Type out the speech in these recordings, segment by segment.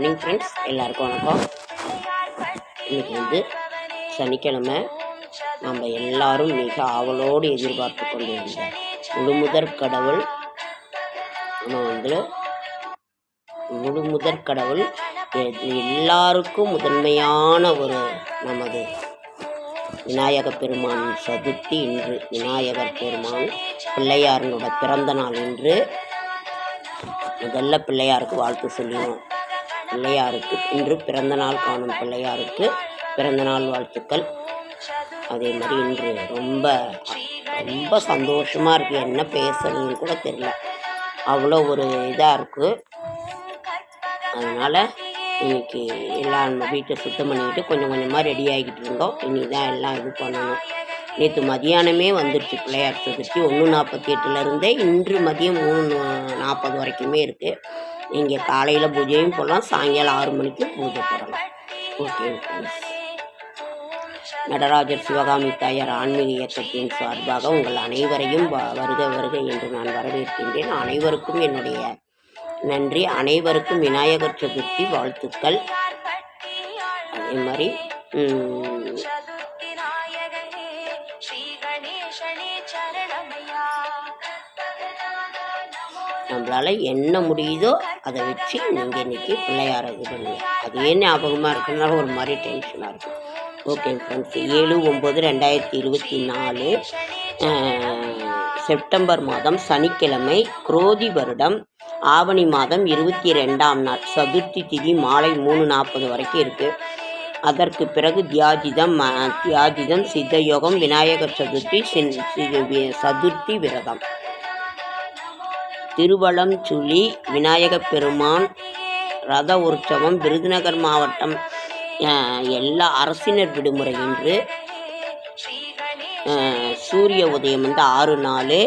Morning friends எல்லாருக்கும் வணக்கம். இன்னைக்கு வந்து சனிக்கிழமை நம்ம எல்லாரும் மிக ஆவலோடு எதிர்பார்த்து கொண்டிருந்த முழுமுதற் கடவுள். நம்ம வந்து முழுமுதற் கடவுள். எல்லாருக்கும் முதன்மையான ஒரு நமது விநாயக பெருமான் சதுர்த்தி இன்று விநாயகர் பெருமான் பிள்ளையாரனோட பிறந்த நாள் இன்று. முதல்ல பிள்ளையாருக்கு வாழ்த்து சொல்லிடுவோம். பிள்ளையாருக்கு. இன்று பிறந்த நாள் காணும் பிள்ளையாருக்கு பிறந்த நாள் வாழ்த்துக்கள். அதே மாதிரி இன்று ரொம்ப ரொம்ப சந்தோஷமாக இருக்குது என்ன பேசுறதுன்னு கூட தெரியல. அவ்வளோ ஒரு இதாக இருக்குது அதனால் இன்னைக்கு எல்லாம் நம்ம வீட்டை சுத்தம் பண்ணிக்கிட்டு கொஞ்சம் கொஞ்சமாக ரெடி ஆகிக்கிட்டு இருந்தோம். இனி தான் எல்லாம் இது பண்ணணும். நேற்று மதியானமே வந்துடுச்சு பிள்ளையார் சதுர்த்தி. ஒன்று நாற்பத்தி எட்டுலேருந்தே இன்று மதியம் மூணு நாற்பது வரைக்குமே இருக்குது நீங்கள் காலையில் பூஜையும் போடலாம் சாயங்காலம் ஆறு மணிக்கு பூஜை போடலாம். ஓகே ஃப்ரெண்ட்ஸ் நடராஜர் சிவகாமி தாயார் ஆன்மீக இயக்கத்தின் சார்பாக உங்கள் அனைவரையும் வ- வருக வருக என்று நான் வரவேற்கின்றேன். அனைவருக்கும் என்னுடைய நன்றி. அனைவருக்கும் விநாயகர் சதுர்த்தி வாழ்த்துக்கள். அதே மாதிரி நம்மளால் என்ன முடியுதோ அதை வச்சு நீங்கள் இன்றைக்கி பிள்ளையார இது பண்ணுங்க. அதே ஞாபகமாக இருக்கிறதுனால ஒரு மாதிரி டென்ஷனாக இருக்கும் ஓகே ஃப்ரெண்ட்ஸ் ஏழு ஒம்பது ரெண்டாயிரத்தி இருபத்தி நாலு செப்டம்பர் மாதம் சனிக்கிழமை குரோதி வருடம் ஆவணி மாதம் இருபத்தி ரெண்டாம் நாள் சதுர்த்தி திதி மாலை மூணு நாற்பது வரைக்கும் இருக்குது அதற்கு பிறகு தியாஜிதம் தியாஜிதம் சித்தயோகம் விநாயகர் சதுர்த்தி சதுர்த்தி விரதம். திருவளம்சுழி விநாயகப் பெருமான் ரத உற்சவம் விருதுநகர் மாவட்டம் எல்லா அரசினர் விடுமுறை என்று சூரிய உதயம் வந்து ஆறு நாலு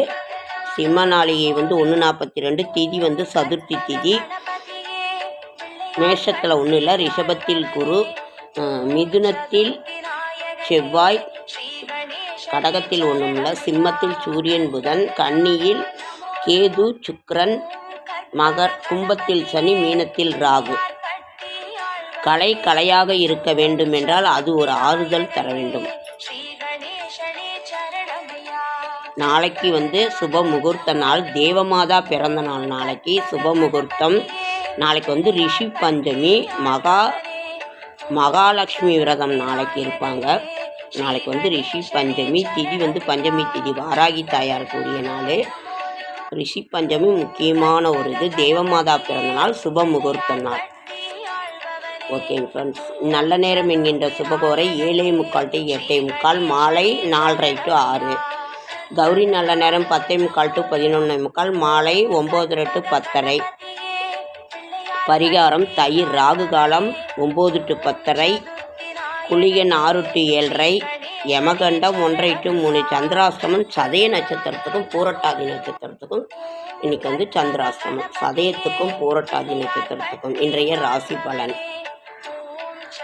சிம்ம நாளிகை வந்து ஒன்று நாற்பத்தி ரெண்டு திதி வந்து சதுர்த்தி திதி மேஷத்தில் ஒன்றும் இல்லை ரிஷபத்தில் குரு மிதுனத்தில் செவ்வாய் கடகத்தில் ஒன்றும் இல்லை சிம்மத்தில் சூரியன் புதன் கன்னியில் கேது சுக்ரன் மகர் கும்பத்தில் சனி மீனத்தில் ராகு. கலை கலையாக இருக்க வேண்டும் என்றால் அது ஒரு ஆறுதல் தர வேண்டும். நாளைக்கு வந்து சுப முகூர்த்த நாள். தேவமாதா பிறந்த நாள் நாளைக்கு. சுப முகூர்த்தம். நாளைக்கு வந்து ரிஷி பஞ்சமி மகா மகாலட்சுமி விரதம் நாளைக்கு இருப்பாங்க. நாளைக்கு வந்து ரிஷி பஞ்சமி திதி வந்து பஞ்சமி திதி. வாராகி தாயார் கூடிய நாள். ரிஷி பஞ்சமி முக்கியமான ஒரு இது. தேவமாதா பிறந்த நாள் சுப முகூர்த்த நாள். ஓகே ஃப்ரெண்ட்ஸ் நல்ல நேரம் என்கின்ற சுபகோரை ஏழே முக்கால் டு எட்டே முக்கால் மாலை நாலரை டு ஆறு. கௌரி நல்ல நேரம் பத்தே முக்கால் டு பதினொன்றே முக்கால் மாலை ஒம்பது டு பத்தரை. பரிகாரம் தயிர் ராகு காலம் ஒம்பது டு பத்தரை. குளிகன் ஆறு டு ஏழரை. யமகண்டம் ஒன்றை டு மூணு சந்திராஷ்டமம் சதய நட்சத்திரத்துக்கும் பூரட்டாதி நட்சத்திரத்துக்கும். இன்னைக்கு வந்து சந்திராஷ்டமம். சதயத்துக்கும் பூரட்டாதி நட்சத்திரத்துக்கும் இன்றைய ராசி பலன்.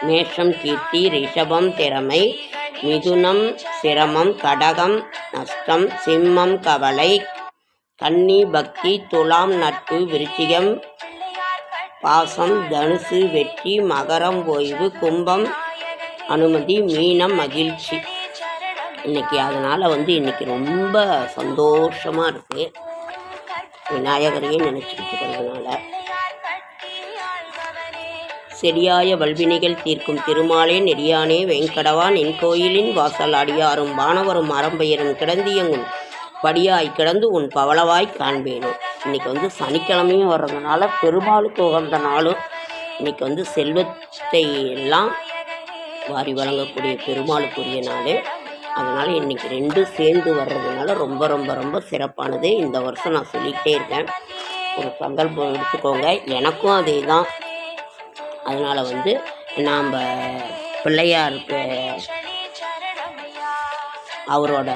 மேஷம் கீர்த்தி ரிஷபம் திறமை மிதுனம் சிரமம் கடகம் நஷ்டம் சிம்மம் கவலை கன்னி பக்தி துலாம் நட்பு விருச்சிகம் பாசம் தனுசு வெற்றி மகரம் ஓய்வு கும்பம் அனுமதி மீனம் மகிழ்ச்சி. இன்னைக்கு அதனால் வந்து இன்னைக்கு ரொம்ப சந்தோஷமாக இருக்குது விநாயகரையே நினச்சிக்கிட்டு இருக்கிறதுனால. செடியாய வல்வினைகள் தீர்க்கும் திருமாலே நெடியானே வெங்கடவா நின் கோயிலின் வாசல் அடியாரும் வானவரும் அறம்பெயரும் கிடந்தியங்கும். படியாய் கிடந்து உன் பவளவாய் காண்பேனும் இன்னைக்கு வந்து சனிக்கிழமையும் வர்றதுனால பெருமாளுக்கு உகந்த நாளும் இன்னைக்கு வந்து செல்வத்தை எல்லாம் வாரி வழங்கக்கூடிய பெருமாளுக்குரிய நாள். அதனால் இன்னைக்கு ரெண்டும் சேர்ந்து வர்றதுனால ரொம்ப ரொம்ப ரொம்ப சிறப்பானது. இந்த வருஷம் நான் சொல்லிக்கிட்டே இருக்கேன். ஒரு சங்கல்பம் எடுத்துக்கோங்க. எனக்கும் அதே தான் அதனால் வந்து நாம் பிள்ளையாருக்கு அவரோட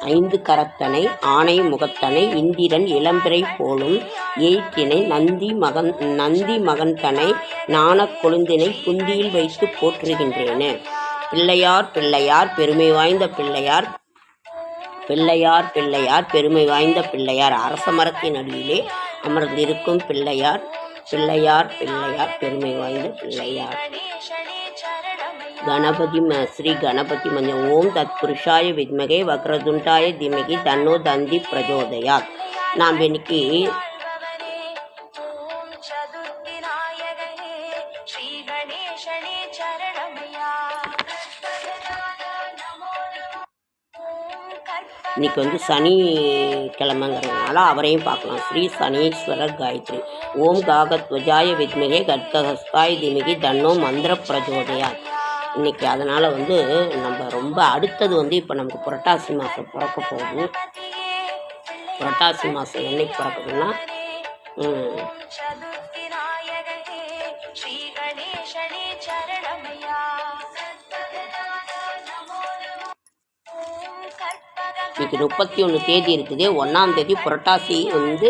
ஐந்து கரத்தனை ஆணை முகத்தனை இந்திரன் இளம்பிறை போலும் ஏய்க்கினை நந்தி மகன் நந்தி மகன் தனை நாணக் கொழுந்தினை புந்தியில் வைத்து போற்றுகின்றேனே. பிள்ளையார் பிள்ளையார் பெருமை வாய்ந்த பிள்ளையார். பிள்ளையார் பிள்ளையார் பெருமை வாய்ந்த பிள்ளையார். அரச மரத்தின் அடியிலே அமர்ந்திருக்கும் பிள்ளையார். பிள்ளையார் பிள்ளையார் பெருமை வாய்ந்த பிள்ளையார். கணபதி ம ஸ்ரீ கணபதி மஞ்சள் ஓம் தத் புருஷாய வித்மகே வக்ரதுண்டாய திமகி தன்னோ தந்தி பிரஜோதயாத். நாம் இன்னைக்கு இன்றைக்கி வந்து சனி கிழமைங்கிறதுனால அவரையும் பார்க்கலாம். ஸ்ரீ சனீஸ்வரர் காயத்ரி. ஓம் காகத்வஜாய வித்மகே கட்கஹஸ்தாய் திமிகி தன்னோ மந்திர பிரஜோதயா. இன்றைக்கி அதனால் வந்து நம்ம ரொம்ப அடுத்தது வந்து இப்போ நமக்கு புரட்டாசி மாதம் பிறக்க போகுது. புரட்டாசி மாதம் என்னைக்கு பிறக்குதுன்னா இன்னைக்கு முப்பத்தி ஒன்று தேதி இருக்குது. ஒன்றாம் தேதி புரட்டாசி வந்து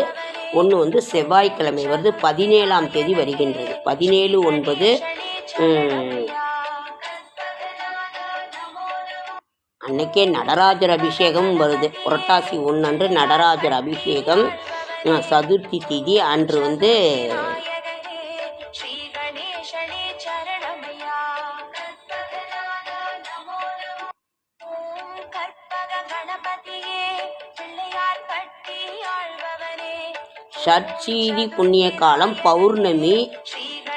ஒன்று வந்து செவ்வாய்க்கிழமை வருது. பதினேழாம் தேதி வருகின்றது. பதினேழு ஒன்பது அன்னைக்கே நடராஜர் அபிஷேகம் வருது. புரட்டாசி ஒன்று அன்று நடராஜர் அபிஷேகம் சதுர்த்தி திதி அன்று வந்து சர்ச்சீதி புண்ணிய காலம் பௌர்ணமி.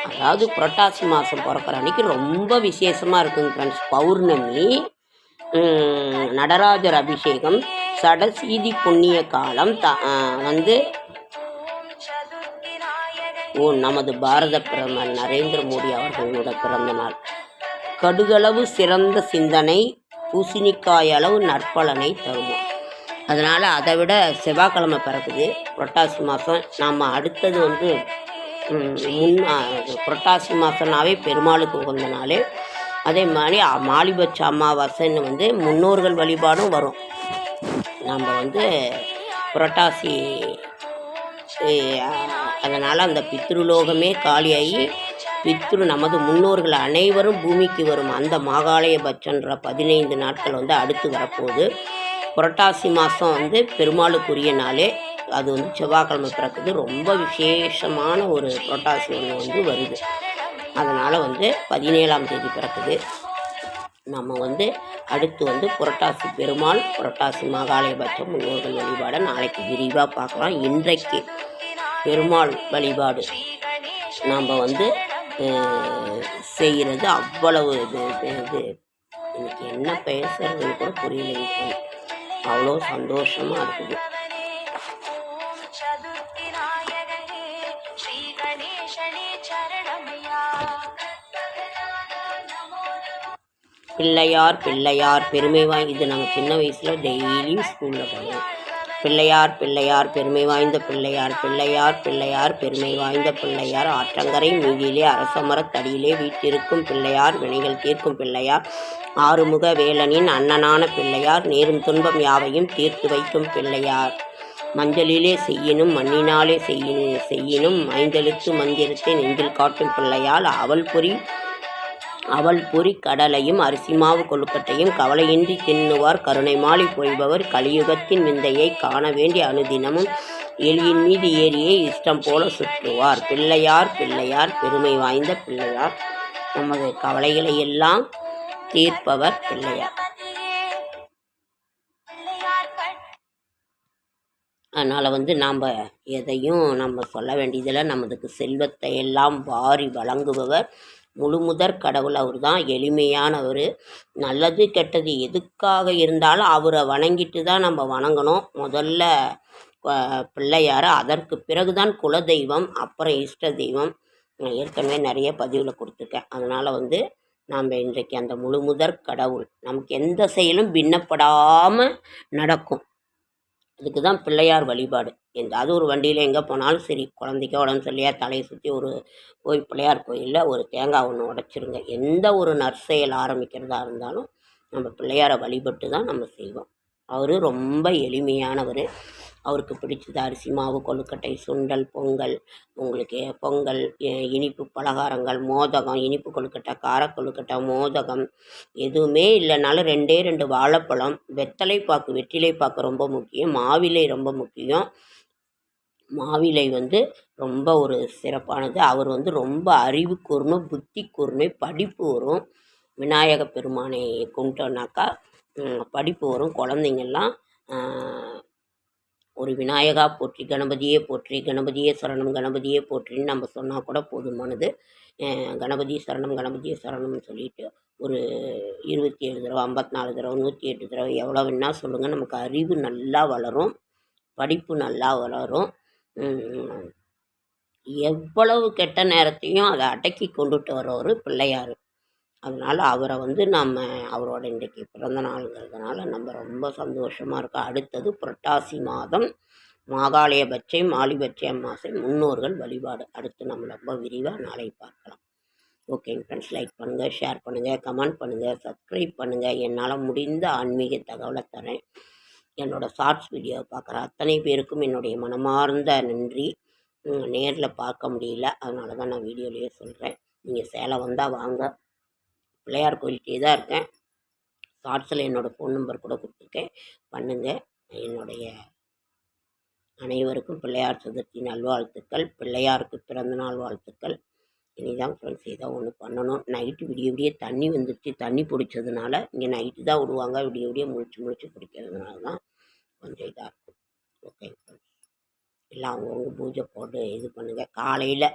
அதாவது புரட்டாசி மாதம் பிறக்கிற அன்னைக்கு ரொம்ப விசேஷமாக இருக்குங்க ஃப்ரெண்ட்ஸ் பௌர்ணமி. நடராஜர் அபிஷேகம் சடசீதி புண்ணிய காலம் த வந்து ஓ நமது பாரத பிரதமர் நரேந்திர மோடி அவர்களோட பிறந்த நாள். கடுகளவு சிறந்த சிந்தனை பூசணிக்காய் அளவு நற்பலனை தரும் அதனால் அதை விட செவ்வாய்க்கிழமை பிறக்குது. புரட்டாசி மாதம் நாம் அடுத்தது வந்து முன் புரட்டாசி மாதம்னாவே பெருமாளுக்கு உகந்த நாள். அதே மாதிரி மாலிபட்ச அமாவாசைன்னு வந்து முன்னோர்கள் வழிபாடும் வரும். நம்ம வந்து புரட்டாசி அதனால் அந்த பித்ருலோகமே காலியாகி பித்ரு நமது முன்னோர்கள் அனைவரும் பூமிக்கு வரும் அந்த மாகாளயபட்சன்ற பதினைந்து நாட்கள் வந்து அடுத்து வரப்போகுது. புரட்டாசி மாதம் வந்து பெருமாளுக்குரிய நாளே. அது வந்து செவ்வாய்க்கிழமை பிறக்குது. ரொம்ப விசேஷமான ஒரு புரட்டாசி ஒன்று வந்து வருது. அதனால் வந்து பதினேழாம் தேதி பிறக்குது. நம்ம வந்து அடுத்து வந்து புரட்டாசி பெருமாள் புரட்டாசி மகாலயபட்சம் முன்னோர்கள் வழிபாடை நாளைக்கு விரிவாக பார்க்கலாம். இன்றைக்கு பெருமாள் வழிபாடு. நாம் வந்து செய்கிறது அவ்வளவு இது இது- எனக்கு என்ன பேசுறதுன்னு கூட புரியல அவ்வளோ சந்தோஷமாக இருக்குது. பிள்ளையார் பிள்ளையார் பெருமை வாங்கி இது நாங்கள் சின்ன வயசில் டெய்லியும் ஸ்கூலில் பண்ணுவோம் பிள்ளையார் பிள்ளையார் பெருமை வாய்ந்த பிள்ளையார் பிள்ளையார் பிள்ளையார் பெருமை வாய்ந்த பிள்ளையார். ஆற்றங்கரை மீதியிலே அரசமரத்தடியிலே வீட்டிருக்கும் பிள்ளையார் வினைகள் தீர்க்கும் பிள்ளையார். ஆறுமுக வேலனின் அண்ணனான பிள்ளையார் நேரும் துன்பம் யாவையும் தீர்த்து வைக்கும் பிள்ளையார். மஞ்சளிலே செய்யினும் மண்ணினாலே செய்யினும் செய்யினும் ஐந்தெழுத்து மந்திரத்தை நெஞ்சில் காட்டும் பிள்ளையால் அவள் புரி அவள் பொறி கடலையும் அரிசிமாவு கொழுக்கட்டையும் கவலையின்றி தின்னுவார். கருணை மாலை பொய்பவர் கலியுகத்தின் விந்தையை காண வேண்டிய அனுதினமும் எலியின் மீது ஏறியே இஷ்டம் போல சுற்றுவார். பிள்ளையார் பிள்ளையார் பெருமை வாய்ந்த பிள்ளையார். நமது கவலைகளை எல்லாம் தீர்ப்பவர் பிள்ளையார். அதனால் வந்து நாம் எதையும் நம்ம சொல்ல வேண்டியதில் நமதுக்கு செல்வத்தை எல்லாம் வாரி வழங்குபவர் முழுமுதற் கடவுள் அவர் தான் எளிமையானவர் நல்லது கெட்டது எதுக்காக இருந்தாலும் அவரை வணங்கிட்டு தான் நம்ம வணங்கணும். முதல்ல பிள்ளையார் அதற்கு பிறகுதான் குலதெய்வம் அப்புறம் இஷ்ட தெய்வம். நான் ஏற்கனவே நிறைய பதிவில் கொடுத்துருக்கேன். அதனால் வந்து நாம் இன்றைக்கு அந்த முழுமுதற் கடவுள் நமக்கு எந்த செயலும் பின்னப்படாமல் நடக்கும். அதுக்கு தான் பிள்ளையார் வழிபாடு. எந்தாவது ஒரு வண்டியில் எங்கே போனாலும் சரி குழந்தைக்கு உடம்பு சரியா தலையை சுற்றி ஒரு போய் பிள்ளையார் கோயிலில் ஒரு தேங்காய் ஒன்று உடச்சிருங்க. எந்த ஒரு நற்செயல் ஆரம்பிக்கிறதா இருந்தாலும் நம்ம பிள்ளையாரை வழிபட்டு தான் நம்ம செய்வோம். அவர் ரொம்ப எளிமையானவர். அவருக்கு பிடிச்சது அரிசி மாவு கொழுக்கட்டை சுண்டல் பொங்கல் உங்களுக்கு பொங்கல் இனிப்பு பலகாரங்கள் மோதகம் இனிப்பு கொழுக்கட்டை கார கொழுக்கட்டை மோதகம் எதுவுமே இல்லைனாலும் ரெண்டே ரெண்டு வாழைப்பழம் வெத்தலை பாக்கு வெற்றிலை பாக்கு ரொம்ப முக்கியம் மாவிலை ரொம்ப முக்கியம். மாவிலை வந்து ரொம்ப ஒரு சிறப்பானது. அவர் வந்து ரொம்ப அறிவு கூர்மை புத்தி கூர்மை படிப்பு வரும். விநாயக பெருமானை கும்பிட்டோன்னாக்கா படிப்பு வரும். குழந்தைங்கள்லாம் ஒரு விநாயகா போற்றி கணபதியே போற்றி கணபதியே சரணம் கணபதியே போற்றின்னு நம்ம சொன்னால் கூட போதுமானது. கணபதி சரணம் கணபதியே சரணம்னு சொல்லிட்டு ஒரு இருபத்தி ஏழு தடவை ஐம்பத்தி நாலு தடவை நூற்றி எட்டு தடவை எவ்வளோ வேணால் சொல்லுங்கள் நமக்கு அறிவு நல்லா வளரும் படிப்பு நல்லா வளரும். எவ்வளவு கெட்ட நேரத்தையும் அதை அடக்கி கொண்டுட்டு வரவர் பிள்ளையார். அதனால் அவரை வந்து நம்ம அவரோட இன்றைக்கி பிறந்த நாளுங்கிறதுனால நம்ம ரொம்ப சந்தோஷமாக இருக்கோம் அடுத்தது புரட்டாசி மாதம் மாகாளய பச்சை மாலிபட்சை அம்மாசை முன்னோர்கள் வழிபாடு. அடுத்து நம்ம ரொம்ப விரிவாக நாளை பார்க்கலாம். ஓகேங்க ஃப்ரெண்ட்ஸ் லைக் பண்ணுங்கள் ஷேர் பண்ணுங்கள் கமெண்ட் பண்ணுங்கள் சப்ஸ்கிரைப் பண்ணுங்கள் என்னால் முடிந்த ஆன்மீக தகவலை தரேன். என்னோடய ஷார்ட்ஸ் வீடியோ பார்க்குற அத்தனை பேருக்கும் என்னுடைய மனமார்ந்த நன்றி. நேரில் பார்க்க முடியல. அதனால தான் நான் வீடியோலேயே சொல்கிறேன் நீங்கள் சேலை வந்தால் வாங்க. பிள்ளையார் கோயில்கிட்டே தான் இருக்கேன். ஷார்ட்ஸில் என்னோடய ஃபோன் நம்பர் கூட கொடுத்துருக்கேன். பண்ணுங்கள் என்னுடைய அனைவருக்கும் பிள்ளையார் சதுர்த்தி நல்வாழ்த்துக்கள். பிள்ளையாருக்கு பிறந்த நாள் வாழ்த்துக்கள். இனிதான் ஃப்ரெண்ட்ஸ் ஏதோ ஒன்று பண்ணணும். நைட்டு விடிய விடிய தண்ணி வந்துருச்சு. தண்ணி பிடிச்சதுனால இங்கே நைட்டு தான் விடுவாங்க. விடிய விடிய முழிச்சு முழிச்சு பிடிக்கிறதுனால தான் கொஞ்சம் இதாக இருக்கும். ஓகே ஃப்ரெண்ட்ஸ் எல்லாம் அவங்கவுங்க பூஜை போட்டு இது பண்ணுங்கள் காலையில்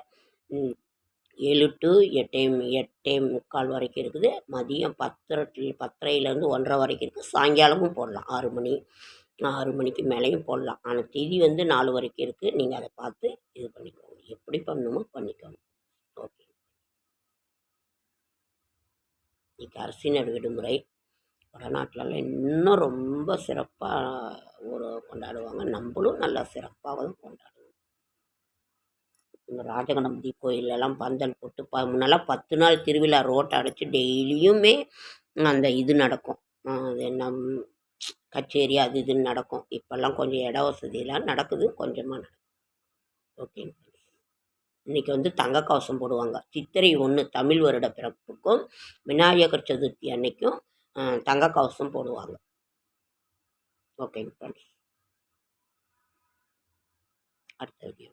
ஏழு டு எட்டே எட்டே முக்கால் வரைக்கும் இருக்குது. மதியம் பத்தரை பத்தரையிலேருந்து ஒன்றரை வரைக்கும் இருக்குது. சாயங்காலமும் போடலாம். ஆறு மணி ஆறு மணிக்கு மேலேயும் போடலாம். ஆனால் திதி வந்து நாலு வரைக்கும் இருக்குது. நீங்கள் அதை பார்த்து இது பண்ணிக்கோங்க. எப்படி பண்ணணுமோ பண்ணிக்கோங்க. ஓகே. இன்னைக்கு அரசினர் விடுமுறை வடநாட்டிலலாம் இன்னும் ரொம்ப சிறப்பாக ஒரு கொண்டாடுவாங்க. நம்மளும் நல்லா சிறப்பாக தான் கொண்டாடுவோம். இந்த ராஜகணபதி கோயிலெல்லாம் பந்தல் போட்டு ப முன்னெல்லாம் பத்து நாள் திருவிழா ரோட்டை அடைச்சி டெய்லியுமே அந்த இது நடக்கும். அது என்ன கச்சேரி அது இதுன்னு நடக்கும். இப்போல்லாம் கொஞ்சம் இட வசதியெல்லாம் நடக்குது கொஞ்சமாக நடக்கும். ஓகேங்க இன்றைக்கி வந்து தங்க கவசம் போடுவாங்க. சித்திரை ஒன்று தமிழ் வருட பிறப்புக்கும் விநாயகர் சதுர்த்தி அன்னைக்கும் தங்க கவசம் போடுவாங்க. ஓகேங்க ஃப்ரெண்ட்ஸ் அடுத்த வீடியோ